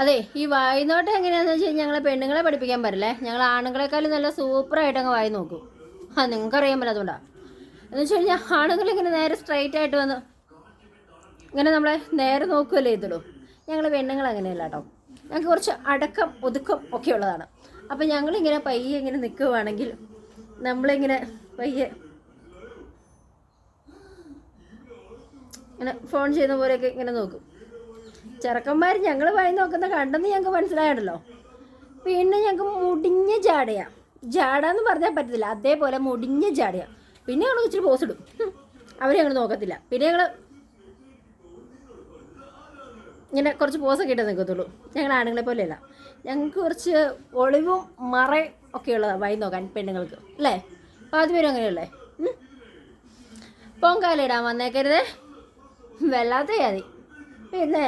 അതെ ഈ വായ്നോട്ടം എങ്ങനെയാന്ന് വെച്ച് കഴിഞ്ഞാൽ ഞങ്ങളെ പെണ്ണുങ്ങളെ പഠിപ്പിക്കാൻ പറ്റില്ലേ? ഞങ്ങൾ ആണുങ്ങളെക്കാളും നല്ല സൂപ്പറായിട്ട് അങ്ങ് വായി നോക്കും. ആ നിങ്ങൾക്കറിയാൻ പറ്റാത്തതുകൊണ്ടാ എന്ന് വെച്ച് കഴിഞ്ഞാൽ ആണുങ്ങൾ ഇങ്ങനെ നേരെ സ്ട്രൈറ്റ് ആയിട്ട് വന്ന് ഇങ്ങനെ നമ്മളെ നേരെ നോക്കുകയല്ലേ ചെയ്തുള്ളൂ ഞങ്ങൾ പെണ്ണുങ്ങൾ അങ്ങനെയല്ല കേട്ടോ ഞങ്ങൾക്ക് കുറച്ച് അടക്കം ഒതുക്കം ഒക്കെ ഉള്ളതാണ്. അപ്പം ഞങ്ങളിങ്ങനെ പയ്യെ ഇങ്ങനെ നിൽക്കുവാണെങ്കിൽ നമ്മളിങ്ങനെ പയ്യെ ഇങ്ങനെ ഫോൺ ചെയ്യുന്ന പോലെയൊക്കെ ഇങ്ങനെ നോക്കും. ചെറുക്കന്മാർ ഞങ്ങൾ വായി നോക്കുന്ന കണ്ടെന്ന് ഞങ്ങൾക്ക് മനസ്സിലായല്ലോ. പിന്നെ ഞങ്ങൾക്ക് മുടിഞ്ഞ ജാടയാ ജാട എന്ന് പറഞ്ഞാൽ പറ്റത്തില്ല. അതേപോലെ മുടിഞ്ഞ ജാടയാ പിന്നെ ഞങ്ങൾ ഇച്ചിരി പോസ് ഇടും. അവർ ഞങ്ങൾ നോക്കത്തില്ല. പിന്നെ ഞങ്ങൾ ഇങ്ങനെ കുറച്ച് പോസൊക്കെ ഇട്ട് നിൽക്കത്തുള്ളൂ ഞങ്ങൾ ആണുങ്ങളെ പോലെയല്ല. ഞങ്ങൾക്ക് കുറച്ച് ഒളിവും മറ ഒക്കെ ഉള്ളതാണ് വഴി നോക്കാൻ പെണ്ണുങ്ങൾക്ക്. അല്ലേ? പാതി പേരും അങ്ങനെയല്ലേ? പൊങ്കാലിടാൻ വന്നേക്കരുതേ. മതി പിന്നെ